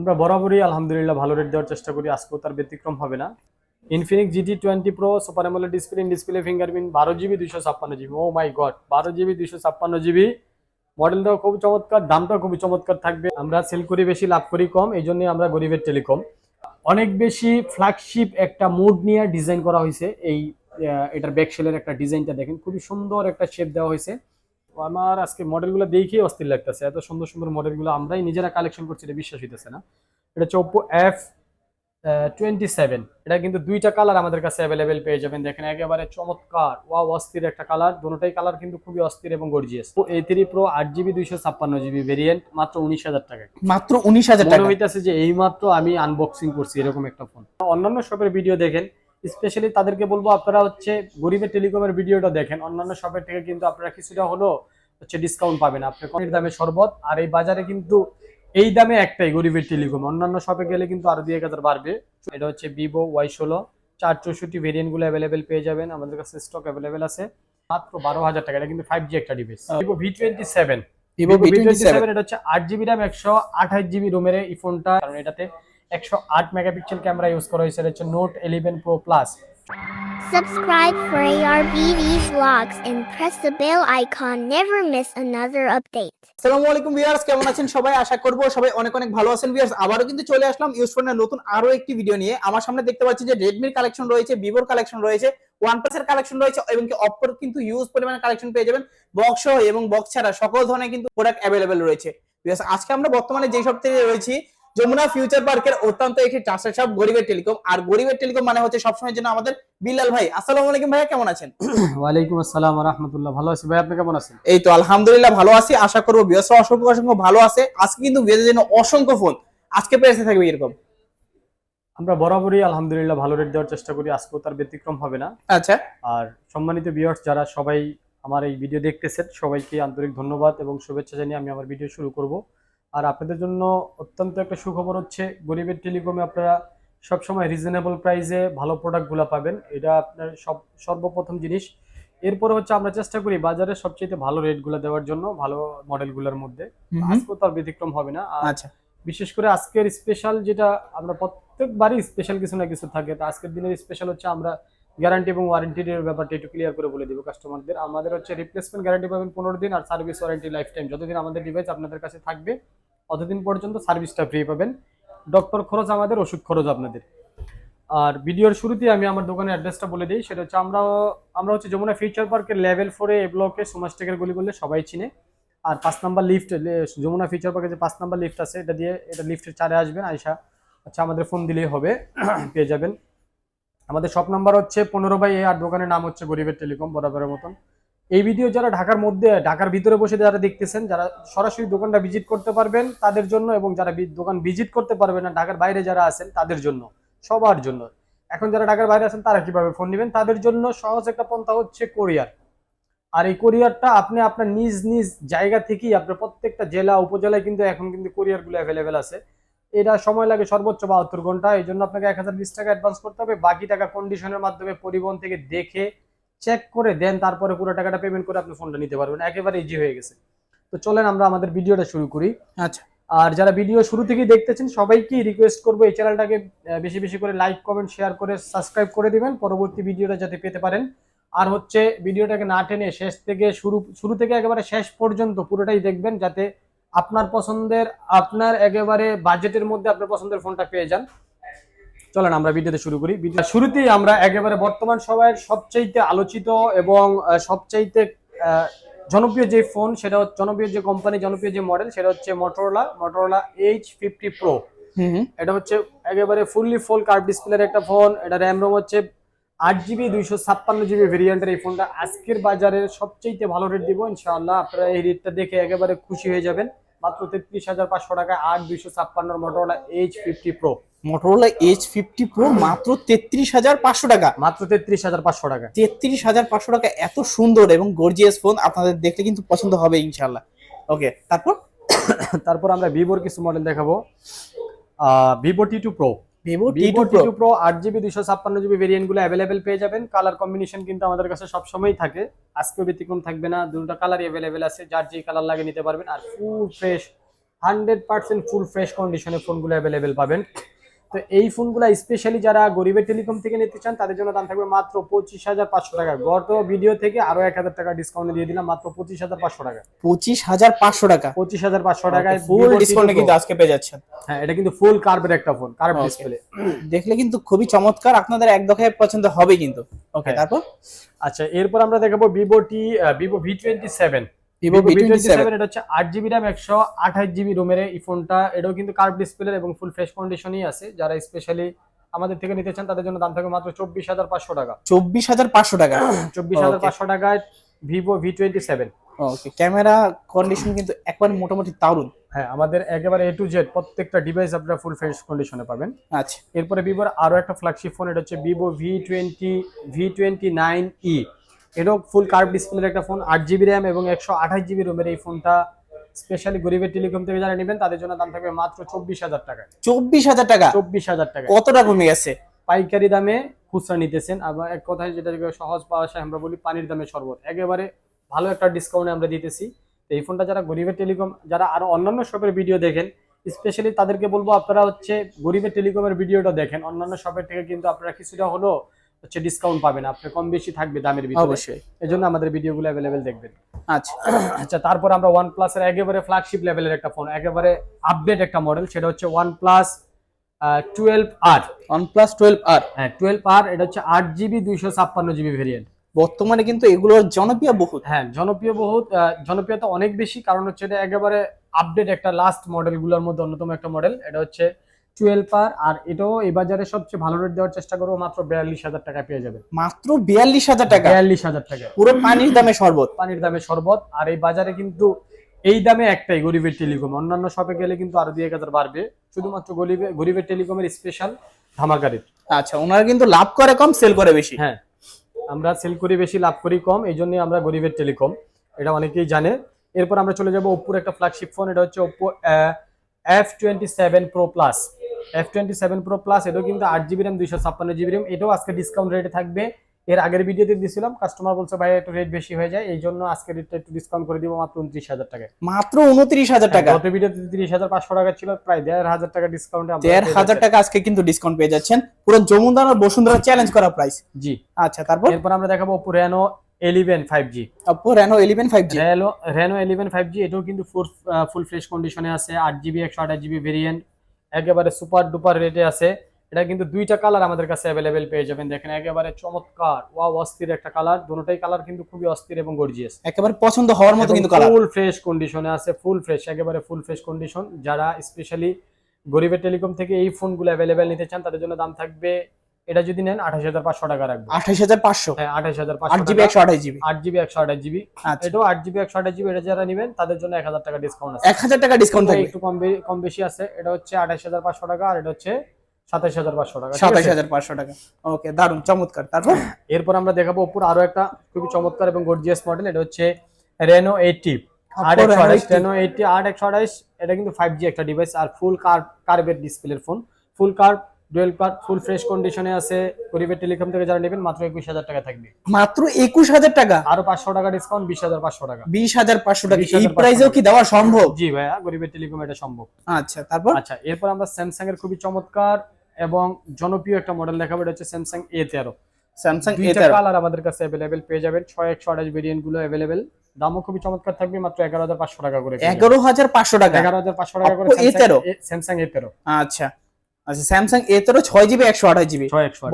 আমরা বরাবরই আলহামদুলিল্লাহ ভালো রেট দেওয়ার চেষ্টা করি। আজকেও তার ব্যতিক্রম হবে না। Infinix GT twenty pro super AMOLED display display fingerprint বারো জিবি দুইশো ছাপ্পান্ন জিবি ও মাই গড বারো জিবি দুইশো ছাপ্পান্ন জিবি মডেলটাও খুব চমৎকার, দামটাও খুবই চমৎকার থাকবে। আমরা সেল করি বেশি, লাভ করি কম, এই জন্যই আমরা গরিবের টেলিকম অনেক বেশি ফ্ল্যাগশিপ একটা মুড নিয়ে ডিজাইন করা হয়েছে। এই এটার ব্যাকশেলের একটা ডিজাইনটা দেখেন। খুবই সুন্দর একটা শেপ দেওয়া হয়েছে। আমার আজকে মডেলগুলো দেখেই অস্থির লাগতেছে। এত সুন্দর সুন্দর মডেলগুলো আমরাই নিজেরা কালেকশন করছি এটা বিশ্বাস হইতেছে না। এটা হচ্ছে ওপো এফ টোয়েন্টি সেভেন এটা কিন্তু দুইটা কালার আমাদের কাছে অ্যাভেলেবেল পেয়ে যাবেন। দেখেন একেবারে চমৎকার। ওয়া অস্থির একটা কালার দুটোটাই কালার কিন্তু খুবই অস্থির এবং গর্জিয়াস তো এ থ্রি প্রো আট জিবি দুইশো ছাপ্পান্ন জিবি ভেরিয়েন্ট মাত্র উনিশ হাজার টাকা মাত্র উনিশ হাজার টাকা হইতেছে যে এই মাত্র আমি আনবক্সিং করছি এরকম একটা ফোন অন্যান্য শপের ভিডিও দেখেন। স্পেশালি তাদেরকে বলব আপনারা হচ্ছে গরিবের টেলিকমের ভিডিওটা দেখেন। অন্যান্য শপের থেকে কিন্তু আপনারা কিছুটা হলো হচ্ছে ডিসকাউন্ট পাবেন। আপনি কমের দামে শরবত আর এই বাজারে কিন্তু এই দামে একটাই গরিবের টেলিকম অন্যান্য শপে গেলে কিন্তু আরও দুই এক হাজার বাড়বে। এটা হচ্ছে ভিভো ওয়াই ষোলো চার চৌষট্টি ভেরিয়েন্টগুলো অ্যাভেলেবেল পেয়ে যাবেন। আমাদের কাছে স্টক অ্যাভেলেবেল আছে। মাত্র বারো হাজার টাকা। এটা কিন্তু ফাইভ জি একটা device Vivo V twenty seven Vivo V twenty seven এটা হচ্ছে আট জিবি র্যাম একশো আঠাশ জিবি রোমের এই ফোনটা কারণ এটাতে একশো আট মেগাপিক্সেল ক্যামেরা ইউজ করা হয়েছে এটা হচ্ছে note eleven pro plus Subscribe for ARBD vlogs and press the bell icon. Never miss another update. আসসালামু আলাইকুম ভিউয়ার্স কেমন আছেন সবাই? আশা করব সবাই অনেক অনেক ভালো আছেন। ভিউয়ার্স আবারও কিন্তু চলে আসলাম ইউজফোনের নতুন আরও একটি ভিডিও নিয়ে। আমার সামনে দেখতে পাচ্ছি যে রেডমির কালেকশন রয়েছে ভিভোর কালেকশন রয়েছে ওয়ানপ্লাস এর কালেকশন রয়েছে এবং কি অপোর কিন্তু ইউজ পরিমাণে কালেকশন পেয়ে যাবেন বক্স এবং বক্স ছাড়া সকল ধরনের কিন্তু প্রোডাক্ট অ্যাভেলেবেল রয়েছে। ভিউয়ার্স আজকে আমরা বর্তমানে যে সব থেকে রয়েছি যমুনা ফিউচার পার্কের অত্যন্ত একটি ট্রাস্টেড শপ গরিবের টেলিকম আর গরিবের টেলিকম মানে হচ্ছে সবসময়ের জন্য আমাদের বিলাল ভাই। আসসালামু আলাইকুম ভাইয়া কেমন আছেন? ওয়ালাইকুম আসসালাম রহমতুল্লাহ ভালো আছি। ভাই আপনি কেমন আছেন? এই তো আলহামদুলিল্লাহ ভালো আছি আশা করব বিয়স অসংখ্য অসংখ্য ভালো আছে। আজকে কিন্তু বিয়ের জন্য অসংখ্য ফোন আজকে পেয়েছে থাকবে এরকম আমরা বরাবরই আলহামদুলিল্লাহ ভালো রেট দেওয়ার চেষ্টা করি আজকেও তার ব্যতিক্রম হবে না। আচ্ছা। আর সম্মানিত ভিউয়ার্স যারা সবাই আমার এই ভিডিও দেখতেছেন সবাইকে আন্তরিক ধন্যবাদ এবং শুভেচ্ছা জানিয়ে আমি আমার ভিডিও শুরু করব। আর আপনাদের জন্য অত্যন্ত একটা সুখবর হচ্ছে গরিবের টেলিকমে আপনারা সবসময় রিজনেবল প্রাইসে ভালো প্রোডাক্টগুলো পাবেন। এটা আপনার সব সর্বপ্রথম জিনিস। এরপরে হচ্ছে আমরা চেষ্টা করি বাজারে সবচেয়ে ভালো রেটগুলো দেওয়ার জন্য ভালো মডেলগুলোর মধ্যে। আজকেও তার ব্যতিক্রম হবে না। আচ্ছা। বিশেষ করে আজকের স্পেশাল যেটা আমরা প্রত্যেকবারই স্পেশাল কিছু না কিছু থাকে তো আজকের দিনের স্পেশাল হচ্ছে আমরা গ্যারান্টি এবং ওয়ারেন্টির ব্যাপারটা একটু ক্লিয়ার করে বলে দিব কাস্টমারদের আমাদের হচ্ছে রিপ্লেসমেন্ট গ্যারান্টি পাবেন পনেরো দিন আর সার্ভিস ওয়ারেন্টি লাইফ টাইম যতদিন আমাদের ডিভাইস আপনাদের কাছে থাকবে, অতদিন পর্যন্ত সার্ভিসটা ফ্রি পাবেন। ডক্টর খরচ আমাদের, ওষুধ খরচ আপনাদের। আর ভিডিওর শুরুতে আমি আমার দোকানের অ্যাড্রেসটা বলে দিই। সেটা হচ্ছে আমরা আমরা হচ্ছে যমুনা ফিউচার পার্কের লেভেল ফোরে এ ব্লকে সুমাস্টেকের গলি করলে সবাই চিনে। আর পাঁচ নাম্বার লিফট যমুনা ফিউচার পার্কে যে পাঁচ নাম্বার লিফট আছে, এটা দিয়ে, এটা লিফটের চারে আসবেন আয়সা আচ্ছা আমাদের ফোন দিলেই হবে। পেয়ে যাবেন। আমাদের শপ নাম্বার হচ্ছে পনেরো বাই এ আর দোকানের নাম হচ্ছে গরিবের টেলিকম, বরাবরের মতন। এই ভিডিও যারা ঢাকার মধ্যে, ঢাকার ভিতরে বসে যারা দেখতেছেন, যারা সরাসরি দোকানটা ভিজিট করতে পারবেন তাদের জন্য এবং যারা দোকান ভিজিট করতে পারবেন না, ঢাকার বাইরে যারা আছেন তাদের জন্য, সবার জন্য। এখন যারা ঢাকার বাইরে আছেন, তারা কীভাবে ফোন নেবেন? তাদের জন্য সহজ একটা পন্থা হচ্ছে কোরিয়ার আর এই কোরিয়ারটা আপনি আপনার নিজ নিজ জায়গা থেকেই, আপনার প্রত্যেকটা জেলা, উপজেলায় কিন্তু এখন কিন্তু কোরিয়ারগুলো অ্যাভেলেবেল আছে। এটা সময় লাগে সর্বোচ্চ বাহাত্তর ঘণ্টা। এই জন্য আপনাকে এক হাজার বিশ টাকা অ্যাডভান্স করতে হবে। বাকি টাকা কন্ডিশনের মাধ্যমে পরিবহন থেকে দেখে চেক করে দেন তারপরে পুরো টাকাটা পেমেন্ট করে আপনি ফোনটা নিতে পারবেন। একেবারে ইজি হয়ে গেছে। তো চলেন আমরা আমাদের ভিডিওটা শুরু করি। আচ্ছা। আর যারা ভিডিও শুরু থেকেই দেখতেছেন সবাইকেই রিকোয়েস্ট করব এই চ্যানেলটাকে বেশি বেশি করে লাইক কমেন্ট শেয়ার করে সাবস্ক্রাইব করে দিবেন। পরবর্তী ভিডিওটা যাতে পেতে পারেন। আর হচ্ছে ভিডিওটাকে না টেনে শেষ থেকে শুরু শুরু থেকে একেবারে শেষ পর্যন্ত পুরোটাই দেখবেন যাতে আপনার পছন্দের আপনার একেবারে বাজেটের মধ্যে আপনার পছন্দের ফোনটা পেয়ে যান। চলেন আমরা ভিডিওতে শুরু করি। শুরুতেই আমরা একেবারে বর্তমান সময়ের সবচাইতে আলোচিত এবং সবচাইতে জনপ্রিয় যে ফোন সেটা হচ্ছে জনপ্রিয় যে কোম্পানি জনপ্রিয় যে মডেল সেটা হচ্ছে Motorola Motorola Edge fifty pro এটা হচ্ছে একেবারে ফুললি ফুল কার্ভ ডিসপ্লের একটা ফোন এটা র্যাম রোম হচ্ছে আট জিবি দুইশো ছাপ্পান্ন জিবি ভেরিয়েন্টের এই ফোনটা আজকের বাজারে সবচেয়ে ভালো রেট দিব ইনশাআল্লাহ। আপনারা এই রেটটা দেখে একেবারে খুশি হয়ে যাবেন। মাত্র তেত্রিশ হাজার পাঁচশো টাকায় আট দুইশো ছাপ্পান্ন Motorola Edge fifty pro Motorola Edge fifty pro মাত্র তেত্রিশ হাজার পাঁচশো টাকা। মাত্র তেত্রিশ হাজার পাঁচশো টাকা তেত্রিশ হাজার পাঁচশো টাকা এত সুন্দর এবং গর্জিয়াস ফোন আপনাদের দেখলে কিন্তু পছন্দ হবে ইনশাল্লাহ ওকে তারপর? তারপর আমরা ভিভোর কিছু মডেল দেখাবো। Vivo T two pro Vivo T Vivo two T pro আট জিবি দুশো ছাপ্পান্ন জিবি ভেরিয়েন্টগুলো অ্যাভেলেবেল পেয়ে যাবেন। কালার কম্বিনেশন কিন্তু আমাদের কাছে সবসময়ই থাকে। আজকেও ব্যতিক্রম থাকবে না। দুটো কালারই অ্যাভেলেবেল আছে। যার যে কালার লাগে নিতে পারবেন। আর full fresh hundred percent full fresh কন্ডিশনে ফোনগুলো অ্যাভেলেবেল পাবেন। তো এই ফোনগুলো স্পেশালি যারা গরিবের টেলিকম থেকে নিতে চান তাদের জন্য দাম থাকবে মাত্র পঁচিশ হাজার পাঁচশো টাকা। গত ভিডিও থেকে আরও এক হাজার টাকা ডিসকাউন্ট দিয়ে দিলাম মাত্র পঁচিশ হাজার পাঁচশো টাকা। পঁচিশ হাজার পাঁচশো টাকা। পঁচিশ হাজার পাঁচশো টাকায় ফুল ডিসকাউন্ট কিন্তু আজকে পেয়ে যাচ্ছেন। হ্যাঁ এটা কিন্তু ফুল কার্ভের একটা ফোন কার্ভ ডিসপ্লে দেখলে কিন্তু খুবই চমৎকার আপনাদের এক দফায় পছন্দ হবে কিন্তু। ওকে হ্যাঁ। তারপর? আচ্ছা এরপর আমরা দেখাবো Vivo T Vivo V twenty seven Vivo V twenty seven এটা হচ্ছে আট জিবি র্যাম একশো আঠাশ জিবি রোমের এই ফোনটা এটাও কিন্তু কার্ভ ডিসপ্লে এবং ফুল ফ্রেশ কন্ডিশনই আছে। যারা স্পেশালি আমাদের থেকে নিতে চান তাদের জন্য দাম থাকবে মাত্র চব্বিশ হাজার পাঁচশো টাকা। চব্বিশ হাজার পাঁচশো টাকা? চব্বিশ হাজার পাঁচশো টাকায় Vivo V twenty seven okay camera condition কিন্তু একবার মোটামুটি দারুণ হ্যাঁ আমাদের একেবারে এ টু জেড প্রত্যেকটা ডিভাইস আপনারা ফুল ফ্রেশ কন্ডিশনে পাবেন। আচ্ছা। এরপরে ভিভোর আরও একটা ফ্ল্যাগশিপ ফোন এটা হচ্ছে Vivo V twenty V twenty nine E এটাও ফুল কার্ভ ডিসপ্লের একটা ফোন আট জিবি র্যাম এবং একশো আঠাশ জিবি রোমের এই ফোনটা স্পেশালি গরিবের টেলিকম থেকে যারা নেবেন তাদের জন্য দাম থাকবে মাত্র চব্বিশ হাজার টাকা। চব্বিশ হাজার টাকা? চব্বিশ হাজার টাকা। কতটা কমে গেছে? পাইকারি দামে খুচরা নিতেছেন আবার এক কথায় যেটা সহজ পাওয়া যায় আমরা বলি পানির দামে শরবত। একেবারে ভালো একটা ডিসকাউন্টে আমরা দিতেছি। তো এই ফোনটা যারা গরিবের টেলিকম যারা আরও অন্যান্য শপের ভিডিও দেখেন স্পেশালি তাদেরকে বলব আপনারা হচ্ছে গরিবের টেলিকমের ভিডিওটা দেখেন। অন্যান্য শপের থেকে কিন্তু আপনারা কিছুটা হলো হচ্ছে ডিসকাউন্ট পাবেন। আপনি কম বেশি থাকবে দামের ভিতরে। অবশ্যই। এই জন্য আমাদের ভিডিওগুলো অ্যাভেলেবেল দেখবেন। আচ্ছা। আচ্ছা তারপর আমরা ওয়ানের একেবারে ফ্ল্যাগশিপ লেভেলের একটা ফোন একেবারে আপডেট একটা মডেল সেটা হচ্ছে আর ওয়ান টুয়েলভ আর হ্যাঁ টুয়েলভ আর এটা হচ্ছে আট জিবি দুইশো ছাপ্পান্ন জিবি ভেরিয়েন্ট বর্তমানে কিন্তু এগুলোর জনপ্রিয় বহুত। হ্যাঁ জনপ্রিয় বহুত জনপ্রিয়তা অনেক বেশি কারণ হচ্ছে এটা একেবারে আপডেট একটা লাস্ট মডেলগুলোর মধ্যে অন্যতম একটা মডেল এটা হচ্ছে টুয়েলভ আর আর এটাও এই বাজারে সবচেয়ে ভালো রেট দেওয়ার চেষ্টা করব মাত্র বিয়াল্লিশ হাজার টাকা পেয়ে যাবে মাত্র বিয়াল্লিশ হাজার টাকা? বিয়াল্লিশ হাজার টাকা। পুরো পানির দামে শরবত? পানির দামে শরবত আর এই বাজারে কিন্তু এই দামে একটাই গরিবের টেলিকম। অন্যান্য শপে গেলে কিন্তু আরও দুই এক হাজার বাড়বে। শুধুমাত্র গরিবে গরিবের টেলিকমের স্পেশাল ধামাকা রেট আচ্ছা ওনারা কিন্তু লাভ করে কম সেল করে বেশি। হ্যাঁ আমরা সেল করি বেশি লাভ করি কম এই জন্যই আমরা গরিবের টেলিকম। এটা অনেকেই জানে। এরপর আমরা চলে যাব ওপ্পোর একটা ফ্ল্যাগশিপ ফোন এটা হচ্ছে Oppo F twenty seven pro plus F twenty seven pro plus এটাও কিন্তু আট জিবি র্যাম দুইশো ছাপ্পান্ন জিবি র্যাম এটাও আজকে ডিসকাউন্ট রেটে থাকবে। এর আগের ভিডিওতে দিয়েছিলাম কাস্টমার বলছে ভাই একটু রেট বেশি হয়ে যায়। এই জন্য আজকে রেটটা একটু ডিসকাউন্ট করে দিব মাত্র উনত্রিশ হাজার টাকা মাত্র উনত্রিশ হাজার টাকা? গত ভিডিওতে তিরিশ হাজার পাঁচশো টাকা ছিল প্রায় দেড় হাজার টাকা ডিসকাউন্টে দেড় হাজার টাকা আজকে কিন্তু ডিসকাউন্ট পেয়ে যাচ্ছেন। পুরো যমুনা আর বসুন্ধরা চ্যালেঞ্জ করা প্রাইস জি। আচ্ছা তারপর? এরপর আমরা দেখাবো Oppo Reno eleven five G Oppo Reno eleven five G Reno Reno eleven five G এটাও কিন্তু ফুল ফুল ফ্রেশ কন্ডিশনে আছে আট জিবি একশো আঠাশ জিবি ভেরিয়েন্ট একেবারে সুপার ডুপার রেটে আছে। এটা কিন্তু দুইটা কালার আমাদের কাছে অ্যাভেলেবেল পেয়ে যাবেন। দেখেন একেবারে চমৎকার ওয়াও অস্থির একটা কালার। দুটোটাই কালার কিন্তু খুবই অস্থির এবং গর্জিয়াস একেবারে পছন্দ হওয়ার মতো কিন্তু কালার। ফুল ফ্রেশ কন্ডিশনে আছে ফুল ফ্রেশ একেবারে ফুল ফ্রেশ কন্ডিশন যারা স্পেশালি গরিবের টেলিকম থেকে এই ফোনগুলো অ্যাভেলেবেল নিতে চান তাদের জন্য দাম থাকবে এটা যদি নেন আঠাশ হাজার পাঁচশো টাকা রাখবে। আঠাশ হাজার পাঁচশো? হ্যাঁ আঠাশ হাজার আট পাঁচশো জিবি একশো আঠাশ জিবি? আট জিবি একশো আঠাশ জিবি। আচ্ছা। এটাও আট জিবি একশো আঠাশ জিবি। এটা যারা নেবেন তাদের জন্য এক হাজার টাকা ডিসকাউন্ট আছে। এক হাজার টাকা ডিসকাউন্ট থাকবে। একটু কম কম বেশি আছে। এটা হচ্ছে আঠাশ হাজার পাঁচশো টাকা আর এটা হচ্ছে সাতাশ হাজার পাঁচশো টাকা সাতাশ হাজার পাঁচশো টাকা। ওকে দারুণ চমৎকার। তারপর? এরপর আমরা দেখাবো ওপোর আরও একটা খুবই চমৎকার এবং গর্জিয়াস মডেল এটা হচ্ছে রেনো এইটটি আট একশো আঠাশ রেনো এইটটি আট একশো আঠাশ। এটা কিন্তু ফাইভ জি একটা ডিভাইস আর ফুল কার কার্ভের ডিসপ্লের phone full curve dual curve full fresh কন্ডিশনে আছে। গরিবের টেলিকম থেকে যারা নেবেন মাত্র একুশ হাজার টাকা থাকবে। মাত্র একুশ হাজার টাকা? আরও পাঁচশো টাকা ডিসকাউন্ট বিশ হাজার পাঁচশো টাকা। বিশ হাজার পাঁচশো টাকা। 20,500 এই প্রাইসেও কি দেওয়া সম্ভব? জি ভাইয়া গরিবের টেলিকম এটা সম্ভব। আচ্ছা তারপর? আচ্ছা এরপর আমরা স্যামসাং এর খুবই চমৎকার এবং জনপ্রিয় একটা মডেল দেখাবো এটা হচ্ছে স্যামসাং এ তেরো। স্যামসাং এ তেরো। কালার আমাদের কাছে অ্যাভেলেবেল পেয়ে যাবেন। ছয় একশো আঠাশ ভেরিয়েন্টগুলো অ্যাভেলেবেল দামও খুবই চমৎকার থাকবে মাত্র এগারো হাজার পাঁচশো টাকা করে। এগারো হাজার পাঁচশো টাকা। এগারো হাজার পাঁচশো টাকা করে Oppo A13 স্যামসাং এ তেরো। আচ্ছা। আচ্ছা স্যামসাং এ তেরো ছয় জিবি একশো আঠাশ জিবি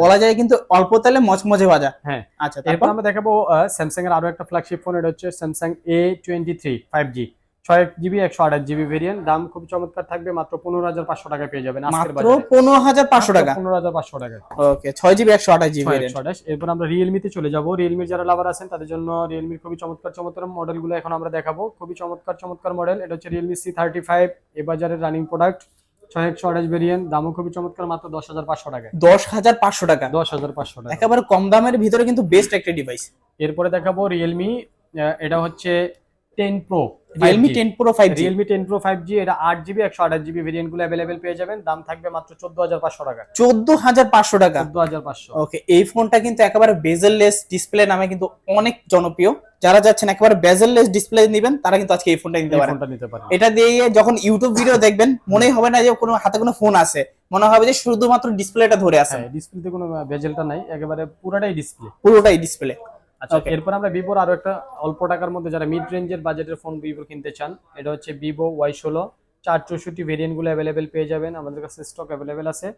বলা যায় কিন্তু অল্প তেলে মচমচে ভাজা। হ্যাঁ। আচ্ছা এরপর তারপর আমরা দেখাবো স্যামসাং এর আরও একটা ফ্ল্যাগশিপ ফোন এটা হচ্ছে Samsung A twenty three five G ছয় জিবি একশো আঠাশ জিবি ভেরিয়েন্ট দাম খুব চমৎকার থাকবে মাত্র পনেরো হাজার পাঁচশো টাকা পেয়ে যাবেন মাত্র পনেরো হাজার পাঁচশো টাকা। পনেরো হাজার পাঁচশো টাকা ওকে ছয় জিবি একশো আঠাশ জিবি আঠাশ। এরপর আমরা রিয়েলমিতে চলে যাব। রিয়েলমির যারা লাভার আছেন তাদের জন্য রিয়েলমির খুবই চমৎকার চমৎকার মডেলগুলো এখন আমরা দেখাবো। খুবই চমৎকার চমৎকার মডেল এটা হচ্ছে রিয়েলমি সি থার্টি ফাইভ এ বাজারের রানিং প্রোডাক্ট ছয় একশো আঠাশ ভেরিয়েন্ট দামও খুবই চমৎকার মাত্র দশ হাজার পাঁচশো টাকা। দশ হাজার পাঁচশো টাকা? দশ হাজার পাঁচশো টাকা। একেবারে কম দামের ভিতরে কিন্তু বেস্ট একটা ডিভাইস এরপরে দেখাবো রিয়েলমি এটা হচ্ছে ten pro Realme ten pro five G Realme ten pro five G এটা আট জিবি একশো আঠাশ জিবি ভেরিয়েন্টগুলো অ্যাভেলেবেল পেয়ে যাবেন। দাম থাকবে মাত্র চোদ্দ হাজার পাঁচশো টাকা। চোদ্দ হাজার পাঁচশো টাকা? চোদ্দ হাজার পাঁচশো। ওকে এই ফোনটা কিন্তু একেবারে বেজেললেস ডিসপ্লে নামে কিন্তু অনেক জনপ্রিয়। যারা যাচ্ছেন একেবারে বেজেললেস ডিসপ্লে নেবেন তারা কিন্তু আজকে এই ফোনটা নিতে পারেন। এটা দিয়ে যখন ইউটিউব ভিডিও দেখবেন মনেই হবে না যে কোনো হাতে কোনো ফোন আছে। মনে হবে যে শুধুমাত্র ডিসপ্লেটা ধরে আছে। হ্যাঁ ডিসপ্লেতে কোনো বেজেলটা নাই একেবারে পুরাটাই ডিসপ্লে পুরোটাই ডিসপ্লে আচ্ছা এরপর আমরা ভিভোর আরও একটা অল্প টাকার মধ্যে যারা মিড রেঞ্জের বাজেটের ফোন ভিভো কিনতে চান এটা হচ্ছে ভিভো ওয়াই ষোলো চার চৌষট্টি ভেরিয়েন্টগুলো অ্যাভেলেবেল পেয়ে যাবেন আমাদের কাছে স্টক অ্যাভেলেবেল আছে।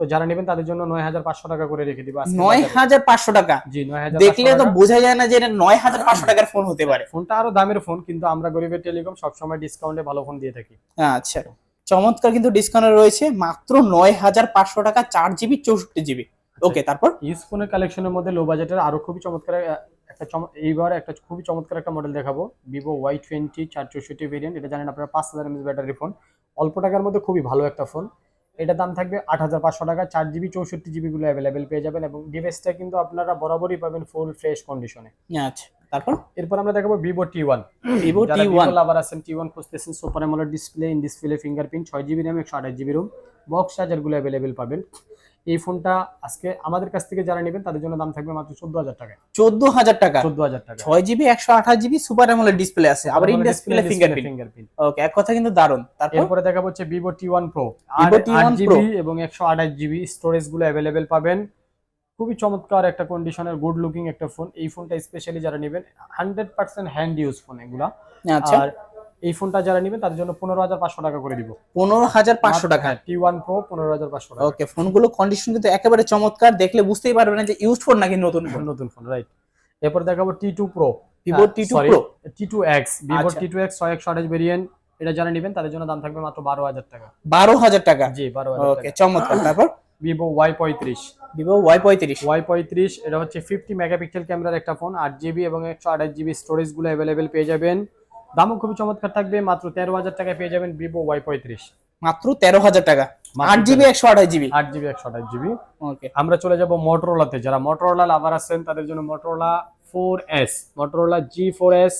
তো যারা নেবেন তাদের জন্য নয় হাজার পাঁচশো টাকা করে রেখে দিব নয় হাজার পাঁচশো টাকা? জি নয় হাজার দেখলে তো বোঝা যায় না যে এটা নয় হাজার পাঁচশো টাকার ফোন হতে পারে। ফোনটা আরও দামের ফোন কিন্তু আমরা গরিবের টেলিকম সবসময় ডিসকাউন্টে ভালো ফোন দিয়ে থাকি। আচ্ছা চমৎকার কিন্তু ডিসকাউন্ট রয়েছে মাত্র নয় হাজার পাঁচশো টাকা চার জিবি চৌষট্টি জিবি ওকে তারপর? ইউজ ফোনের কালেকশনের মধ্যে লো বাজেটের আরও খুবই চমৎকার একটা এইবার একটা খুবই চমৎকার একটা মডেল দেখাবো। ভিভো ওয়াই টোয়েন্টি চার চৌষট্টি ভেরিয়েন্ট এটা জানেন আপনারা পাঁচ হাজার এমএস ব্যাটারি ফোন অল্প টাকার মধ্যে খুবই ভালো একটা ফোন এটা দাম থাকবে আট হাজার পাঁচশো টাকা চার জিবি চৌষট্টি জিবি গুলো অ্যাভেলেবেল পেয়ে যাবেন এবং ডিভাইসটা কিন্তু আপনারা বরাবরই পাবেন ফুল ফ্রেশ কন্ডিশনে আচ্ছা তারপর? এরপর আমরা দেখাবো Vivo T one Vivo T one lover আছেন টি ওয়ান খুঁজতেছেন super AMOLED display in display fingerprint ছয় জিবি র্যাম একশো আঠাশ জিবি রুম বক্স চার্জারগুলো অ্যাভেলেবেল পাবেন। এই ফোনটা আজকে আমাদের কাছ থেকে যারা নেবেন তাদের জন্য দাম থাকবে মাত্র চোদ্দ হাজার টাকা। চোদ্দ হাজার টাকা? চোদ্দ হাজার টাকা। ছয় জিবি একশো আঠাশ জিবি সুপার অ্যামোলেড ডিসপ্লে আছে। আবার in display fingerprint fingerprint okay এক কথা কিন্তু দারুণ। তারপর? দেখা হচ্ছে Vivo T one pro Vivo আট T1 Pro। জিবি এবং একশো আঠাশ জিবি স্টোরেজগুলো অ্যাভেলেবেল পাবেন। খুবই চমৎকার একটা কন্ডিশনের গুড লুকিং একটা ফোন এই ফোনটা স্পেশালি যারা নেবেন hundred percent hand use phone এগুলা। আচ্ছা। আর এই ফোনটা যারা নেবেন তাদের জন্য পনেরো হাজার পাঁচশো টাকা করে দিব। পনেরো হাজার পাঁচশো টাকা টি ওয়ান প্রো পনেরো হাজার পাঁচশো টাকা। ওকে ফোনগুলো কন্ডিশন কিন্তু একেবারে চমৎকার। দেখলে বুঝতেই পারবেন না যে ইউজ ফোন নাকি নতুন ফোন নতুন ফোন রাইট এরপর দেখাবো T two pro Vivo T two pro T two X Vivo. T two X ছয় একশো আঠাশ ভেরিয়েন্ট এটা যারা নেবেন তাদের জন্য দাম থাকবে মাত্র বারো হাজার টাকা। বারো হাজার টাকা? জি বারো হাজার ওকে চমৎকার। তারপর? ভিভো ওয়াই পঁয়ত্রিশ। ভিভো ওয়াই পঁয়ত্রিশ। ওয়াই পঁয়ত্রিশ এটা হচ্ছে ফিফটি মেগাপিক্সেল ক্যামেরার একটা ফোন আট জিবি এবং একশো আঠাশ জিবি স্টোরেজগুলো অ্যাভেলেবেল পেয়ে যাবেন। দামও খুবই চমৎকার থাকবে মাত্র তেরো হাজার টাকায় পেয়ে যাবেন ভিভো ওয়াই পঁয়ত্রিশ। মাত্র তেরো হাজার টাকা। আট জিবি একশো আঠাশ জিবি? আট জিবি একশো আঠাশ জিবি। ওকে। আমরা চলে যাব মোটরোলাতে যারা মোটরোলা লাভার আছেন তাদের জন্য Motorola four S Motorola G four S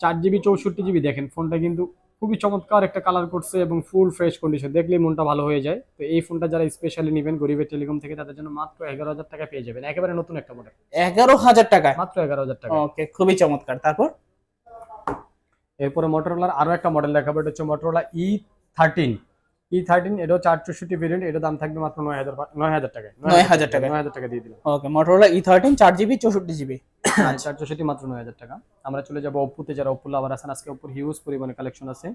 চার জিবি চৌষট্টি জিবি। দেখেন ফোনটা কিন্তু খুবই চমৎকার একটা কালার করছে এবং ফুল ফ্রেশ কন্ডিশন দেখলেই মনটা ভালো হয়ে যায়। তো এই ফোনটা যারা স্পেশালি নেবেন গরিবের টেলিকম থেকে তাদের জন্য মাত্র এগারো হাজার টাকা পেয়ে যাবেন। একেবারে নতুন একটা মডেল এগারো হাজার টাকা মাত্র এগারো হাজার টাকা ওকে খুবই চমৎকার। তারপর? এরপরে মোটরোলার আরও একটা মডেল দেখাবো এটা হচ্ছে Motorola E thirteen E thirteen এটাও চার চৌষট্টি ভেরিয়েন্ট এটার দাম থাকবে মাত্র নয় হাজার নয় হাজার টাকা 9,000 টাকা। নয় হাজার টাকা দিয়ে দিলাম। ওকে মোটরোলা ই থার্টিন চার জিবি চৌষট্টি জিবি। চার চৌষট্টি মাত্র নয় হাজার টাকা। আমরা চলে যাব ওপ্পোতে যারা ওপ্পো আবার আছেন আজকে ওপ্পোর হিউজ পরিমাণে কালেকশন আছে।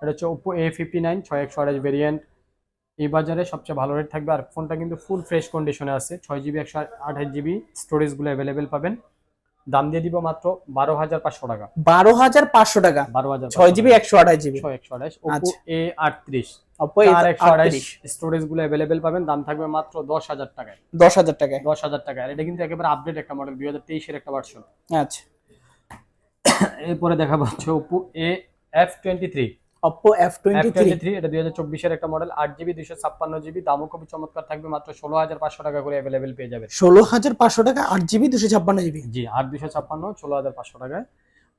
এটা হচ্ছে ওপ্পো এ ফিফটি নাইন ছয় একশো আঠাশ ভেরিয়েন্ট এই বাজারে সবচেয়ে ভালো রেট থাকবে। আর ফোনটা কিন্তু ফুল ফ্রেশ কন্ডিশনে আছে। ছয় জিবি একশো আঠাশ জিবি স্টোরেজগুলো অ্যাভেলেবেল পাবেন। দাম দিয়ে দিব মাত্র বারো হাজার পাঁচশো টাকা। বারো হাজার পাঁচশো টাকা? বারো হাজার ছয় জিবি একশো আঠাশ জিবি? ছয় একশো আঠাশ ওপ্পো আচ্ছা। এ আটত্রিশ। স্টোরেজগুলো অ্যাভেলেবেল পাবেন দাম থাকবে মাত্র দশ হাজার টাকায়। দশ হাজার টাকায়? দশ হাজার টাকা আর এটা কিন্তু একেবারে আপডেট একটা মডেল দুই হাজার তেইশের একটা ভার্সন আচ্ছা। এরপরে দেখা পাচ্ছে Oppo A F twenty three twenty three এটা দুই হাজার চব্বিশের একটা মডেল আট জিবি দুইশো ছাপ্পান্ন জিবি দামও খুবই চমৎকার থাকবে মাত্র ষোলো হাজার পাঁচশো টাকা করে অ্যাভেলেবেল পেয়ে যাবে ষোলো হাজার পাঁচশো টাকা আট জিবি দুশো ছাপ্পান্ন জিবি জি আট দুইশো ছাপ্পান্ন ষোলো হাজার পাঁচশো টাকায়।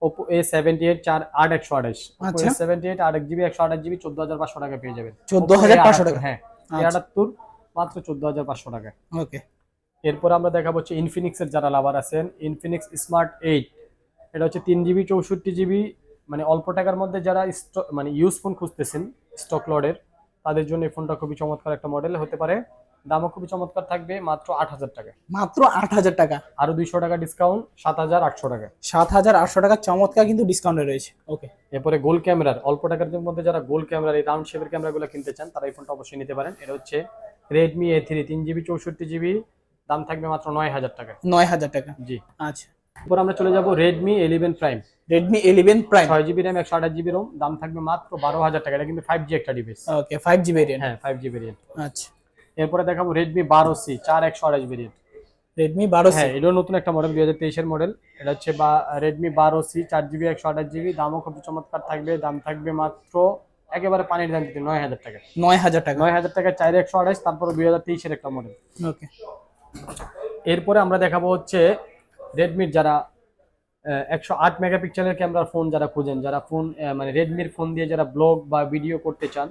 ওপো এ সেভেন্টি এইট চার আট একশো আঠাশ। ওপো আচ্ছা। এ সেভেন্টি এইট আট জিবি একশো আঠাশ জিবি চোদ্দ হাজার পাঁচশো টাকা পেয়ে যাবেন। চোদ্দ Oppo হাজার পাঁচশো A78 টাকা। হ্যাঁ আচ্ছা। আটাত্তর মাত্র চোদ্দ হাজার পাঁচশো টাকায়। ওকে। এরপর আমরা দেখাবো হচ্ছে ইনফিনিক্সের যারা লাভার আছেন ইনফিনিক্স স্মার্ট এইট এটা হচ্ছে তিন জিবি চৌষট্টি জিবি মানে অল্প টাকার মধ্যে যারা মানে ইউজ ফোন খুঁজতেছেন স্টক লডের তাদের জন্য এই ফোনটা খুবই চমৎকার একটা মডেল হতে পারে। দামও খুবই চমৎকার থাকবে মাত্র আট হাজার টাকা। মাত্র আট হাজার টাকা। আরও দুইশো টাকা ডিসকাউন্ট সাত হাজার আটশো টাকা। সাত হাজার আটশো টাকা চমৎকার কিন্তু ডিসকাউন্টে রয়েছে। ওকে এরপরে গোল ক্যামেরার অল্প টাকার মধ্যে যারা গোল ক্যামেরার এই রাউন্ড শেপের ক্যামেরাগুলো কিনতে চান তারা এই ফোনটা অবশ্যই নিতে পারেন। এটা হচ্ছে রেডমি এ থ্রি তিন জিবি চৌষট্টি জিবি দাম থাকবে মাত্র নয় হাজার টাকা। নয় হাজার টাকা। জি। আচ্ছা। এরপর আমরা চলে যাব Redmi eleven prime Redmi eleven prime ছয় জিবি র্যাম একশো আঠাশ জিবি রোম দাম থাকবে মাত্র বারো হাজার টাকা। এটা কিন্তু ফাইভ জি একটা device okay five G variant হ্যাঁ ফাইভ জি ভেরিয়েন্ট আচ্ছা। এরপরে দেখাবো রেডমি বারো সি চার একশো আঠাশ ভেরিয়েন্ট রেডমি বারো হ্যাঁ এটাও নতুন একটা মডেল দুই হাজার তেইশের মডেল এটা হচ্ছে বা রেডমি বারো সি চার জিবি একশো আঠাশ জিবি দামও খুব চমৎকার থাকবে। দাম থাকবে মাত্র একেবারে পানির দাম দিতে নয় হাজার টাকা। নয় হাজার টাকা। নয় হাজার টাকা চার একশো আঠাশ তারপর দুই হাজার তেইশের একটা মডেল ওকে এরপরে আমরা দেখাবো হচ্ছে রেডমির যারা একশো আট মেগাপিক্সেলের ক্যামেরার ফোন যারা খুঁজেন, যারা ফোন মানে রেডমির ফোন দিয়ে যারা ব্লগ বা ভিডিও করতে চান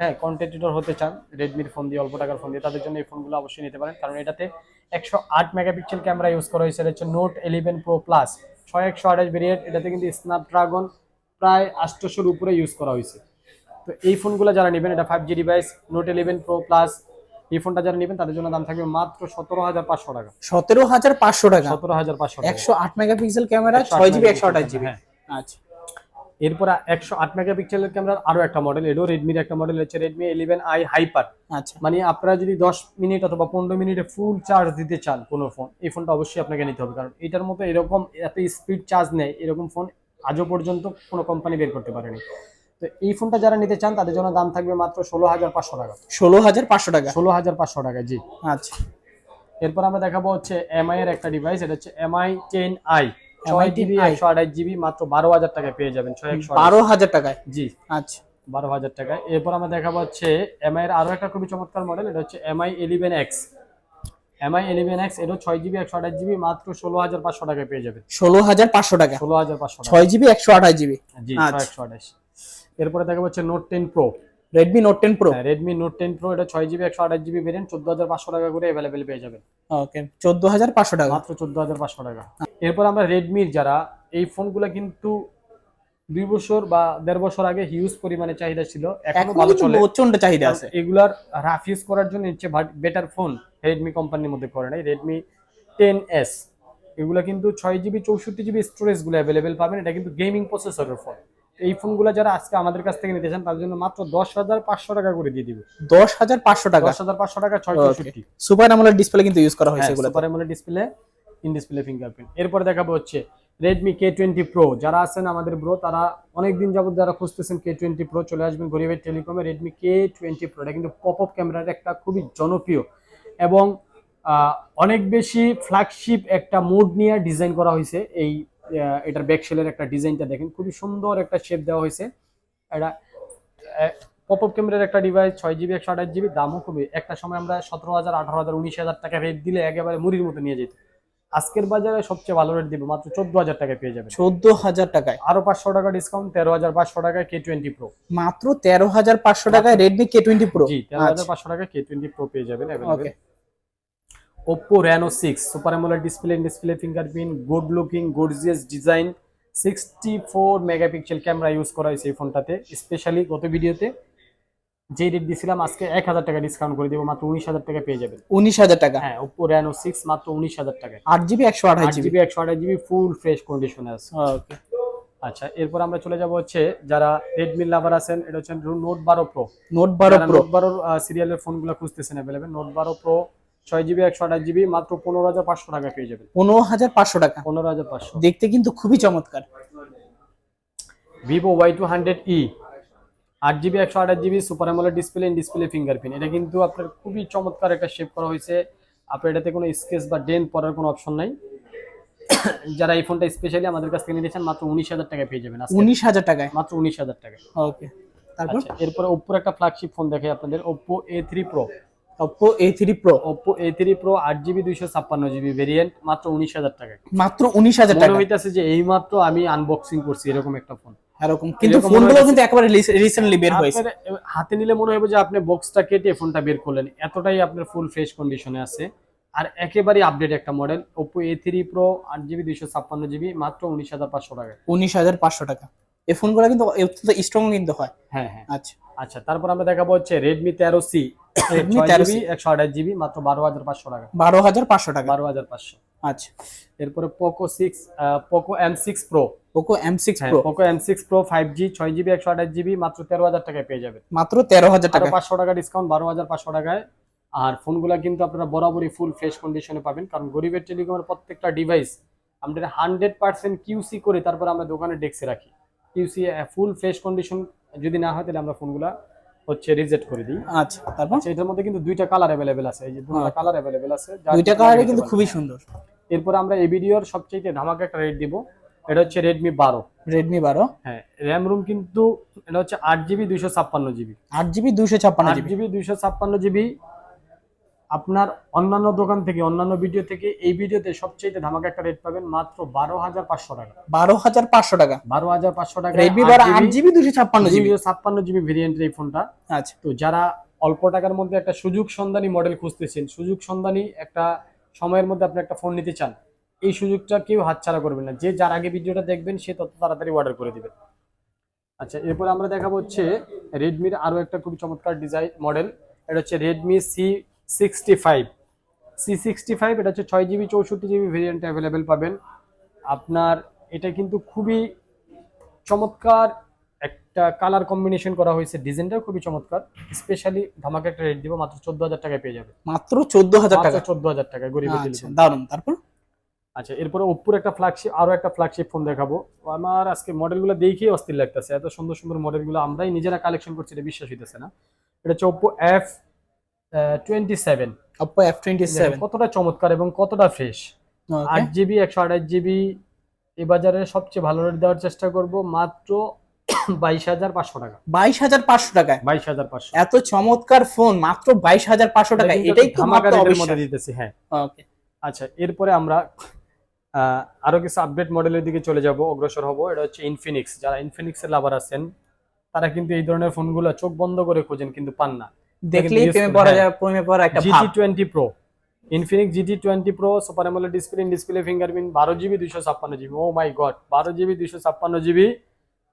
হ্যাঁ কন্টেন্টেটর হতে চান রেডমির ফোন দিয়ে, অল্প টাকার ফোন দিয়ে, তাদের জন্য এই ফোনগুলো অবশ্যই নিতে পারেন। কারণ এটাতে একশো আট মেগাপিক্সেল ক্যামেরা ইউজ করা হয়েছে হচ্ছে নোট ইলেভেন প্রো প্লাস ছয় একশো আঠাশ ভেরিয়েন্ট এটাতে কিন্তু স্ন্যাপড্রাগন প্রায় আটশোশোর উপরে ইউজ করা হয়েছে। তো এই ফোনগুলো যারা নেবেন, এটা five G device note eleven pro plus এই ফোনটা যারা নেবেন তাদের জন্য দাম থাকবে মাত্র সতেরো হাজার পাঁচশো টাকা। সতেরো হাজার পাঁচশো টাকা? সতেরো হাজার পাঁচশো একশো আট মেগাপিক্সেল ক্যামেরা ছয় জিবি একশো আঠাশ জিবি। হ্যাঁ। আচ্ছা। এরপর একশো আট মেগাপিক্সেলের ক্যামেরার আরও একটা মডেল এটাও রেডমির একটা মডেল হচ্ছে রেডমি ইলেভেন আই হাইপার আচ্ছা। মানে আপনারা যদি দশ মিনিট অথবা পনেরো মিনিটে ফুল চার্জ দিতে চান কোনো ফোন এই ফোনটা অবশ্যই আপনাকে নিতে হবে। কারণ এটার মতো এরকম এত স্পিড চার্জ নেয় এরকম ফোন আজও পর্যন্ত কোনো কোম্পানি বের করতে পারেনি। তো এই ফোনটা যারা নিতে চান তাদের জন্য দাম থাকবে মাত্র ষোলো হাজার পাঁচশো টাকা। ষোলো হাজার পাঁচশো টাকা? ষোলো হাজার পাঁচশো টাকা জি। আচ্ছা। এরপর আমরা দেখাবো হচ্ছে এমআই এর একটা ডিভাইস এটা হচ্ছে এমআই টেন আই ছয় জিবি 10i একশো আঠাশ জিবি মাত্র বারো হাজার টাকায় পেয়ে যাবেন ছয় একশো বারো হাজার টাকায়? জি। আচ্ছা। বারো হাজার টাকায়। এরপর আমরা দেখাবো হচ্ছে এমআই এর আরও একটা খুবই চমৎকার মডেল এটা হচ্ছে MI eleven X MI eleven X এটা ছয় জিবি একশো আঠাশ জিবি মাত্র ষোলো হাজার পাঁচশো টাকায় পেয়ে যাবেন। ষোলো হাজার পাঁচশো টাকা? ষোলো হাজার পাঁচশো ছয় জিবি একশো আঠাশ জিবি জি আচ্ছা। একশো আঠাশ। এরপরে দেখাবো হচ্ছে note ten pro Redmi note ten pro Redmi note ten pro এটা ছয় জিবি একশো আঠাশ জিবি ভেরিয়েন্ট চোদ্দ হাজার পাঁচশো টাকা করে অ্যাভেলেবেল পেয়ে যাবেন। ওকে চোদ্দ হাজার পাঁচশো টাকা। মাত্র চোদ্দ হাজার পাঁচশো টাকা। এরপর আমরা রেডমির যারা এই ফোনগুলো কিন্তু দুই বছর বা দেড় বছর আগে হিউজ পরিমাণে চাহিদা ছিল এখনও ভালো চলে। প্রচণ্ড চাহিদা আছে। এগুলার রাফ ইউজ করার জন্য হচ্ছে বেটার ফোন রেডমি কোম্পানির মধ্যে করে নাই। রেডমি টেন এস এগুলো কিন্তু ছয় জিবি চৌষট্টি জিবি স্টোরেজগুলো অ্যাভেলেবেল পাবেন। এটা কিন্তু গেমিং প্রসেসরের ফোন এই ফোনগুলো যারা আজকে আমাদের কাছ থেকে নিতে চান তার জন্য মাত্র দশ হাজার পাঁচশো টাকা করে দিয়ে দিবে। দশ হাজার পাঁচশো টাকা? দশ হাজার পাঁচশো টাকা ছয় সুপার আমলের ডিসপ্লে কিন্তু ইউজ করা হয়েছে super AMOLED display in display fingerprint এরপর দেখাবো হচ্ছে রেডমি কে টোয়েন্টি প্রো যারা আছেন আমাদের ব্রো তারা অনেকদিন যাবত যারা খুঁজতেছেন কে টোয়েন্টি প্রো চলে আসবেন গরিবের টেলিকমে রেডমি কে টোয়েন্টি প্রো এটা কিন্তু পপ আপ ক্যামেরার একটা খুবই জনপ্রিয়। এবং অনেক বেশি ফ্ল্যাগশিপ একটা মোড নিয়ে ডিজাইন করা হয়েছে এই এটার ব্যাকশেলের একটা ডিজাইনটা দেখেন খুবই সুন্দর একটা শেপ দেওয়া হয়েছে। এটা পপ আপ ক্যামেরার একটা ডিভাইস ছয় জিবি একশো আঠাশ জিবি দামও খুবই। একটা সময় আমরা সতেরো হাজার আঠারো হাজার উনিশ হাজার টাকা রেট দিলে একেবারে মুড়ির মতো নিয়ে যেত। আজকের বাজারে সবচেয়ে ভালো রেট দিবে মাত্র চোদ্দ হাজার টাকায় পেয়ে যাবে চোদ্দ হাজার টাকায়? আরও পাঁচশো টাকা ডিসকাউন্ট তেরো হাজার পাঁচশো টাকায় কে টোয়েন্টি প্রো মাত্র তেরো হাজার পাঁচশো টাকায় রেডমি কে টোয়েন্টি প্রো জি তেরো হাজার পাঁচশো টাকা কে টোয়েন্টি প্রো পেয়ে যাবেন okay available Oppo Reno six super AMOLED display display fingerprint good looking gorgeous design sixty four megapixel camera use করা হয়েছে এই ফোনটাতে স্পেশালি গত ভিডিওতে। যে রেট দিয়েছিলাম আজকে এক হাজার টাকা ডিসকাউন্ট করে দেবো মাত্র উনিশ হাজার টাকা পেয়ে যাবেন। উনিশ হাজার টাকা? হ্যাঁ ওপো র্যানো সিক্স মাত্র উনিশ হাজার টাকায় আট জিবি একশো আঠাশ জিবি? একশো আঠাশ জিবি ফুল ফ্রেশ কন্ডিশনে আছে। ওকে আচ্ছা এরপর আমরা চলে যাব হচ্ছে যারা রেডমি লাভার আছেন এটা হচ্ছে নোট বারো প্রো নোট বারো প্রো নোট বারোর সিরিয়ালের ফোনগুলো খুঁজতেছেন অ্যাভেলেবেল নোট বারো প্রো ছয় জিবি একশো আঠাশ জিবি মাত্র পনেরো হাজার পাঁচশো টাকা পেয়ে যাবেন। পনেরো হাজার পাঁচশো টাকা। পনেরো হাজার পাঁচশো। দেখতে কিন্তু খুবই চমৎকার। Vivo Y two hundred E আট জিবি একশো আঠাশ GB super AMOLED display in display fingerprint এটা কিন্তু আপনার খুবই চমৎকার একটা শেপ করা হয়েছে। আপনার এটাতে কোনো স্কেচ বা ডেন পড়ার কোনো অপশন নাই। যারা এই ফোনটা স্পেশালি আমাদের কাছ থেকে নিয়েছেন মাত্র উনিশ হাজার টাকায় পেয়ে যাবেন। উনিশ হাজার টাকায়? মাত্র উনিশ হাজার টাকায়। ওকে। তারপর? আচ্ছা এরপরে ওপ্পোর একটা ফ্ল্যাগশিপ ফোন দেখে আপনাদের Oppo A three pro Oppo A three pro আট জিবি দুইশো ছাপ্পান্ন জিবি ভেরিয়েন্ট মাত্র উনিশ হাজার টাকায় মাত্র উনিশ হাজার মনে টাকা। হইতেছে যে এই মাত্র আমি আনবক্সিং করছি এরকম একটা ফোন এরকম। কিন্তু ফোনগুলো কিন্তু একেবারে রিসেন্টলি বের হয়েছে। হাতে নিলে মনে হবে যে আপনি বক্সটা কেটে ফোনটা বের করলেন। এতটাই আপনার ফুল ফ্রেশ কন্ডিশনে আছে। আর একেবারেই আপডেট একটা model Oppo A three pro আট জিবি দুইশো ছাপ্পান্ন জিবি মাত্র উনিশ হাজার পাঁচশো টাকায় উনিশ হাজার পাঁচশো টাকা। এই ফোনগুলো কিন্তু অত্যন্ত স্ট্রং কিন্তু হয়। হ্যাঁ হ্যাঁ। আচ্ছা। আচ্ছা তারপর আমরা দেখাবো হচ্ছে রেডমি তেরো সি 13C জিবি একশো আঠাশ জিবি মাত্র বারো হাজার পাঁচশো টাকা। বারো হাজার পাঁচশো টাকা। বারো হাজার পাঁচশো। আচ্ছা। এরপরে Poco six Poco M six pro Poco M six pro Poco M six pro five G ছয় জিবি একশো আঠাশ জিবি মাত্র তেরো হাজার টাকায় পেয়ে যাবেন। মাত্র তেরো হাজার আরও টাকা পাঁচশো টাকা ডিসকাউন্ট বারো হাজার পাঁচশো টাকায়। আর ফোনগুলা কিন্তু আপনারা বরাবরই ফুল ফ্রেশ কন্ডিশনে পাবেন। কারণ গরিবের টেলিকমের প্রত্যেকটা ডিভাইস আমরা হান্ড্রেড পার্সেন্ট কিউসি করে তারপর আমরা দোকানে ডেস্কে রাখি। কিউসি ফুল ফ্রেশ কন্ডিশন যদি না হয় তাহলে আমরা ফোনগুলা হচ্ছে রিজেক্ট করে দিই। আচ্ছা তারপর? আচ্ছা, এটার মধ্যে কিন্তু দুইটা কালার अवेलेबल আছে এই যে দুইটা হ্যাঁ। কালার अवेलेबल আছে দুইটা কালারই কিন্তু খুবই সুন্দর। এরপর আমরা এই ভিডিওর সবচেয়ে ধামাকা একটা রেট দিব এটা হচ্ছে Redmi 12 Redmi 12 হ্যাঁ RAM রুম কিন্তু এটা হচ্ছে 8GB 256GB 8GB 256GB 8GB 256GB আপনার অন্যান্য দোকান থেকে অন্যান্য ভিডিও থেকে এই ভিডিওতে সবচেয়ে ধামাকা একটা রেট পাবেন মাত্র বারো হাজার পাঁচশো টাকা। বারো হাজার পাঁচশো টাকা। বারো হাজার পাঁচশো টাকা রেডমি বারো আট জিবি দুশো ছাপ্পান্ন জিবি ছাপ্পান্ন জিবি ভেরিয়েন্টের এই ফোনটা আচ্ছা। তো যারা অল্প টাকার মধ্যে একটা সুযোগ সন্ধানী মডেল খুঁজতেছেন সুযোগ সন্ধানী একটা সময়ের মধ্যে আপনি একটা ফোন নিতে চান এই সুযোগটা কেউ হাতছাড়া করবেন না। যে যার আগে ভিডিওটা দেখবেন সে তত তাড়াতাড়ি অর্ডার করে দিবেন আচ্ছা এরপর আমরা দেখাবো হচ্ছে রেডমির আরও একটা খুব চমৎকার ডিজাইন মডেল এটা হচ্ছে Redmi C sixty five C sixty five এটা হচ্ছে ছয় জিবি চৌষট্টি জিবি ভেরিয়েন্ট অ্যাভেলেবেল পাবেন। আপনার এটা কিন্তু খুবই চমৎকার একটা কালার কম্বিনেশন করা হয়েছে। ডিজাইনটাও খুবই চমৎকার। স্পেশালি ধামাকা একটা রেট দিব মাত্র চোদ্দ হাজার টাকায় পেয়ে যাবে মাত্র চোদ্দ হাজার টাকা। চোদ্দ হাজার টাকায় গরিব আচ্ছা দারুণ তারপর? আচ্ছা এরপরে ওপ্পোর একটা ফ্ল্যাগশিপ আরও একটা ফ্ল্যাগশিপ ফোন দেখাবো। আমার আজকে মডেলগুলো দেখেই অস্থির লাগতেছে। এত সুন্দর সুন্দর মডেলগুলো আমরাই নিজেরা কালেকশন করছি এটা বিশ্বাস হইতেছে না। এটা হচ্ছে Oppo F twenty seven Oppo F twenty seven কতটা চমৎকার এবং কতটা ফ্রেশ আট জিবি একশো আঠাশ জিবি এই বাজারে সবচেয়ে ভালো রেট দেওয়ার চেষ্টা করব মাত্র বাইশ হাজার পাঁচশো টাকা। বাইশ হাজার পাঁচশো টাকায়? বাইশ হাজার পাঁচশো। এত চমৎকার ফোন মাত্র বাইশ হাজার পাঁচশো টাকা এটাই মধ্যে দিতেছি হ্যাঁ। ওকে আচ্ছা এরপরে আমরা আরও কিছু আপডেট মডেলের দিকে চলে যাব অগ্রসর হব। এটা হচ্ছে ইনফিনিক্স যারা ইনফিনিক্সের লাভার আছেন তারা কিন্তু এই ধরনের ফোনগুলো চোখ বন্ধ করে খোঁজেন কিন্তু পান না। দেখলেই প্রেমে পড়া হ্যাঁ। যায় প্রেমে পড়া একটা GT twenty pro Infinix GT twenty pro super AMOLED display in display fingerprint বারো জিবি দুইশো ছাপ্পান্ন জিবি ও মাই গড বারো জিবি দুইশো ছাপ্পান্ন জিবি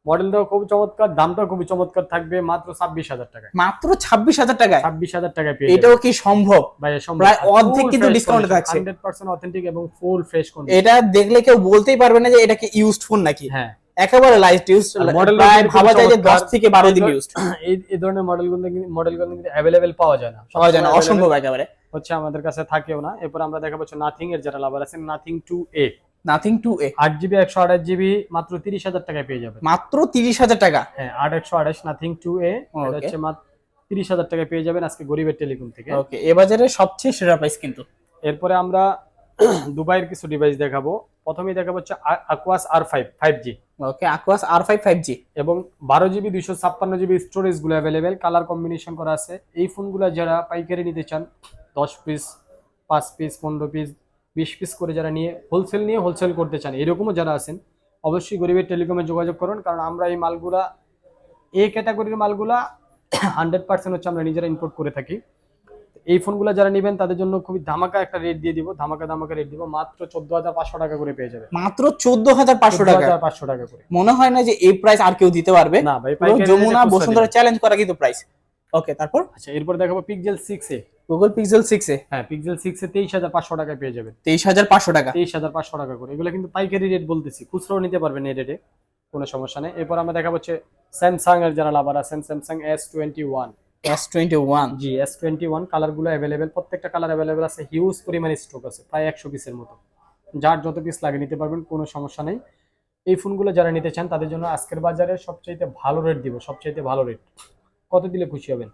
মডেলটাও খুব চমৎকার দামটাও খুবই চমৎকার থাকবে মাত্র ছাব্বিশ হাজার টাকায়। মাত্র ছাব্বিশ হাজার টাকায়? ছাব্বিশ হাজার টাকায় পেয়ে এটাও কি সম্ভব? ভাইয়া প্রায় অর্ধেক কিন্তু discount থাকছে। হান্ড্রেড পার্সেন্ট অথেন্টিক এবং ফুল ফ্রেশ কন্ডিশন এটা দেখলে কেউ বলতেই পারবে না যে এটা কি ইউজড ফোন নাকি? হ্যাঁ। একেবারে লাইট ইউজ প্রায় ভাবা যায় যে চমৎকার। দশ থেকে বারো দিন এই ইউজ এই ধরনের মডেলগুলো কিন্তু মডেলগুলো কিন্তু অ্যাভেলেবেল পাওয়া যায় না। পাওয়া যায় না অসম্ভব একেবারে। হচ্ছে আমাদের কাছে থাকেও না। এরপর আমরা দেখা পাচ্ছি নাথিং এর যারা লাভার আছেন Nothing two A Nothing two A আট জিবি একশো আঠাশ জিবি মাত্র তিরিশ হাজার টাকায় পেয়ে যাবে মাত্র তিরিশ হাজার টাকা? হ্যাঁ আট একশো আঠাশ নাথিং টু এ হচ্ছে মাত্র তিরিশ হাজার টাকায় পেয়ে যাবেন আজকে গরিবের টেলিকম থেকে। ওকে এ বাজারে সবচেয়ে সেরা প্রাইস কিন্তু। এরপরে আমরা দুবাইয়ের কিছু ডিভাইস দেখাবো। প্রথমেই দেখাবো হচ্ছে Aquos R five five G okay Aquos R five five G এবং বারো জিবি, দুইশো ছাপ্পান্ন জিবি স্টোরেজগুলো অ্যাভেলেবেল কালার কম্বিনেশন করা আছে। এই ফোনগুলো যারা পাইকারি নিতে চান, দশ পিস পাঁচ পিস পনেরো পিস বিশ পিস করে যারা নিয়ে হোলসেল নিয়ে হোলসেল করতে চান, এরকমও যারা আছেন, অবশ্যই গরিবের টেলিকমে যোগাযোগ করুন, কারণ আমরা এই মালগুলা, এই ক্যাটাগরির মালগুলা হান্ড্রেড পার্সেন্ট হচ্ছে আমরা নিজেরা ইম্পোর্ট করে থাকি। এই ফোনগুলো যারা নেবেন তাদের জন্য খুবই ধামাকা একটা রেট দিয়ে দিব ধামাকা ধামাকা রেট দিব মাত্র চোদ্দ হাজার পাঁচশো টাকা করে পেয়ে যাবে। মাত্র চোদ্দ হাজার পাঁচশো টাকা? পাঁচশো টাকা করে। মনে হয় না যে এই প্রাইস আর কেউ দিতে পারবে? না ভাই যমুনা বসুন্ধরা চ্যালেঞ্জ করা কিন্তু প্রাইস ওকে তারপর? আচ্ছা এরপর দেখাবো pixel six A. Google Pixel six A? হ্যাঁ পিক্সেল সিক্স এ তেইশ হাজার পাঁচশো টাকায় পেয়ে যাবেন। তেইশ হাজার পাঁচশো টাকা? তেইশ হাজার পাঁচশো টাকা করে। এগুলো কিন্তু পাইকারি রেট বলতেছি খুচরাও নিতে পারবেন এই রেটে কোনো সমস্যা নেই। এরপর আমরা দেখা হচ্ছে স্যামসাং এর যারা লাভার আছেন Samsung S twenty one S twenty one জি এস টোয়েন্টি ওয়ান কালারগুলো অ্যাভেলেবেল প্রত্যেকটা কালার অ্যাভেলেবেল আছে হিউজ পরিমাণে স্টক আছে, প্রায় একশো পিসের মতো। যার যত পিস লাগে নিতে পারবেন, কোনো সমস্যা নেই। এই ফোনগুলো যারা নিতে চান, তাদের জন্য আজকের বাজারে সবচাইতে ভালো রেট দিব, সবচাইতে ভালো রেট কত দিলে খুশি হবেন?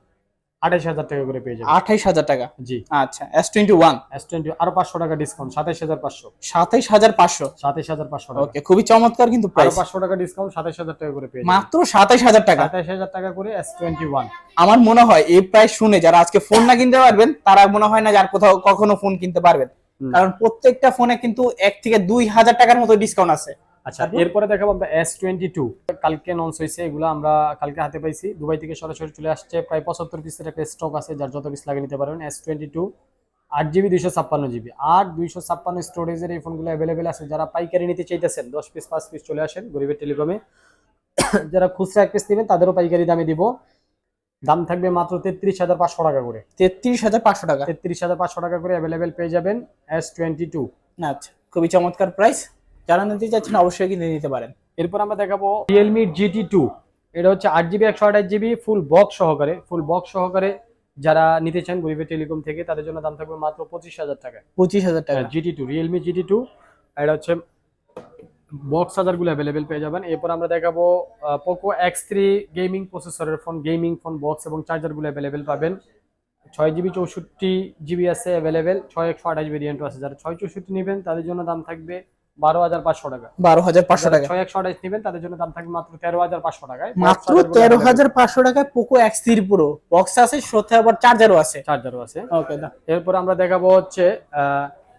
আঠাইশ হাজার টাকা করে পেয়ে যাবেন। আঠাইশ হাজার টাকা? জি। আচ্ছা S twenty one S twenty আরও পাঁচশো টাকা ডিসকাউন্ট সাতাইশ হাজার পাঁচশো। সাতাইশ হাজার পাঁচশো? সাতাইশ হাজার পাঁচশো ওকে খুবই চমৎকার কিন্তু প্রাইস পাঁচশো টাকা ডিসকাউন্ট সাতাইশ হাজার টাকা করে পেয়ে মাত্র সাতাইশ হাজার টাকা? সাতাইশ হাজার টাকা করে এস টোয়েন্টি ওয়ান আমার মনে হয় এই প্রাইস শুনে যারা আজকে ফোন না কিনতে পারবেন তারা মনে হয় না যার কোথাও কখনো ফোন কিনতে পারবেন। কারণ প্রত্যেকটা ফোনে কিন্তু এক থেকে দুই হাজার টাকার মতো ডিসকাউন্ট আছে। আচ্ছা এরপরে দেখাবো আমরা এস টোয়েন্টি টু কালকে নন্স হয়েছে এগুলো আমরা কালকে হাতে পাইছি। দুবাই থেকে সরাসরি চলে আসছে প্রায় পঁচাত্তর পিসের একটা স্টক আছে যার যত পিস লাগে নিতে পারবেন এস টোয়েন্টি টু আট জিবি দুইশো ছাপ্পান্ন জিবি আর দুইশো ছাপ্পান্ন স্টোরেজের এই ফোনগুলো অ্যাভেলেবেল আছে যারা পাইকারি নিতে চাইতেছেন দশ পিস পাঁচ পিস চলে আসেন গরিবের টেলিকমে যারা খুচরা এক পিস নেবেন তাদেরও পাইকারি দামে দিব। দাম থাকবে মাত্র তেত্রিশ হাজার পাঁচশো টাকা করে। তেত্রিশ হাজার পাঁচশো টাকা? তেত্রিশ হাজার পাঁচশো টাকা করে অ্যাভেলেবেল পেয়ে যাবেন এস টোয়েন্টি টু আচ্ছা খুবই চমৎকার প্রাইস যারা নিতে চাচ্ছেন অবশ্যই কিনে নিতে পারেন। এরপর আমরা দেখাবো রিয়েলমি জিটি টু এটা হচ্ছে আট জিবি একশো আঠাশ জিবি ফুল বক্স সহকারে ফুল বক্স সহকারে যারা নিতে চান গরিবের টেলিকম থেকে তাদের জন্য দাম থাকবে মাত্র পঁচিশ হাজার টাকা পঁচিশ হাজার টাকা। GT two Realme GT two এটা হচ্ছে বক্স চার্জারগুলো অ্যাভেলেবেল পেয়ে যাবেন। এরপর আমরা দেখাবো পোকো এক্স থ্রি গেমিং প্রসেসরের ফোন গেমিং ফোন বক্স এবং চার্জারগুলো অ্যাভেলেবেল পাবেন। ছয় জিবি চৌষট্টি জিবি আছে অ্যাভেলেবেল ছয় একশো আঠাশ ভেরিয়েন্টও আছে। যারা ছয় চৌষট্টি নেবেন তাদের জন্য দাম থাকবে বারো হাজার পাঁচশো টাকা। বারো হাজার পাঁচশো যারা টাকা। ছয় একশো আঠাইশ নেবেন তাদের জন্য দাম থাকবে মাত্র তেরো হাজার পাঁচশো টাকায়। মাত্র তেরো হাজার পাঁচশো টাকায় Poco X three pro box আছে সাথে আবার চার্জারও আছে। চার্জারও আছে। ওকে এরপর আমরা দেখাবো হচ্ছে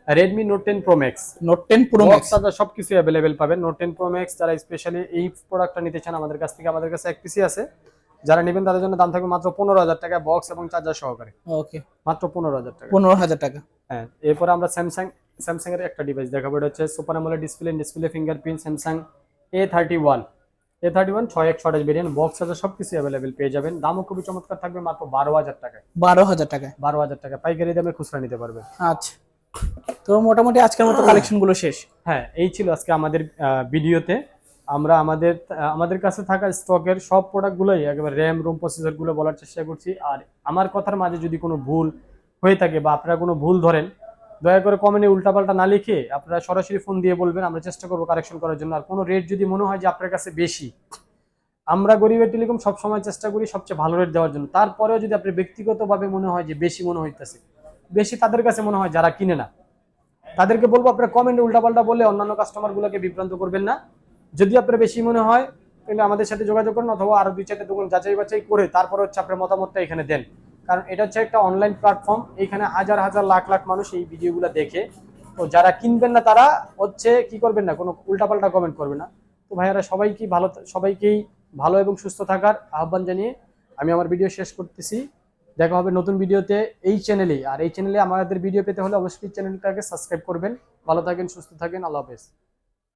Redmi note ten pro max note ten pro max charger সবকিছু অ্যাভেলেবেল পাবেন। নোট টেন প্রো ম্যাক্স যারা স্পেশালি এই প্রোডাক্টটা নিতে চান আমাদের কাছ থেকে আমাদের কাছে এক পিসি আছে। যারা নেবেন তাদের জন্য দাম থাকবে মাত্র পনেরো হাজার টাকা বক্স এবং চার্জার সহকারে। ওকে মাত্র পনেরো হাজার টাকা। পনেরো হাজার টাকা। হ্যাঁ এরপরে আমরা স্যামসাং স্যামসাং এর একটা ডিভাইস দেখাবো। এটা হচ্ছে super AMOLED display display fingerprint Samsung A thirty one A thirty one ছয় একশো আঠাশ ভেরিয়েন্ট বক্স চার্জার সব কিছু অ্যাভেলেবেল পেয়ে যাবেন। দামও খুবই চমৎকার থাকবে মাত্র বারো হাজার টাকায়। বারো হাজার টাকায়? বারো হাজার টাকা পাইকারি দামে খুচরা নিতে পারবে আচ্ছা। তো মোটামুটি আজকের মতো কালেকশনগুলো শেষ। হ্যাঁ এই ছিল আজকে আমাদের ভিডিওতে আমরা আমাদের আমাদের কাছে থাকা স্টকের সব প্রোডাক্টগুলোই একেবারে র্যাম রুম প্রসেসরগুলো বলার চেষ্টা করছি। আর আমার কথার মাঝে যদি কোনো ভুল হয়ে থাকে বা আপনারা কোনো ভুল ধরেন দয়া করে কমেন্টে উল্টাপাল্টা না লিখে আপনারা সরাসরি ফোন দিয়ে বলবেন, আমরা চেষ্টা করব কারেকশন করার জন্য। আর কোনো রেট যদি মনে হয় যে আপনার কাছে বেশি, আমরা গরিবের টেলিকম সবসময় চেষ্টা করি সবচেয়ে ভালো রেট দেওয়ার জন্য। তারপরেও যদি আপনার ব্যক্তিগতভাবে মনে হয় যে বেশি মনে হইতেছে, বেশি তাদের কাছে মনে হয় যারা কিনে না, তাদেরকে বলব আপনারা কমেন্টে উল্টাপাল্টা বলে অন্যান্য কাস্টমারগুলোকে বিভ্রান্ত করবেন না। যদি আপনার বেশি মনে হয়, তাহলে আমাদের সাথে যোগাযোগ করুন অথবা আরও দুই চারটে দোকান যাচাই বাছাই করে তারপরে হচ্ছে আপনার মতামতটা এখানে দেন। কারণ এটা হচ্ছে একটা অনলাইন প্ল্যাটফর্ম এখানে হাজার হাজার লাখ লাখ মানুষ এই ভিডিওগুলো দেখে। তো যারা কিনবেন না তারা হচ্ছে কি করবেন না, কোনো উল্টাপাল্টা কমেন্ট করবে না। তো ভাইয়ারা, সবাইকে ভালো, সবাইকেই ভালো এবং সুস্থ থাকার আহ্বান জানিয়ে আমি আমার ভিডিও শেষ করতেছি। দেখা হবে নতুন ভিডিওতে এই চ্যানেলে আর এই চ্যানেলে আমাদের ভিডিও পেতে হলে অবশ্যই চ্যানেলটাকে সাবস্ক্রাইব করবেন। ভালো থাকেন, সুস্থ থাকেন, আল্লাহ হাফেজ।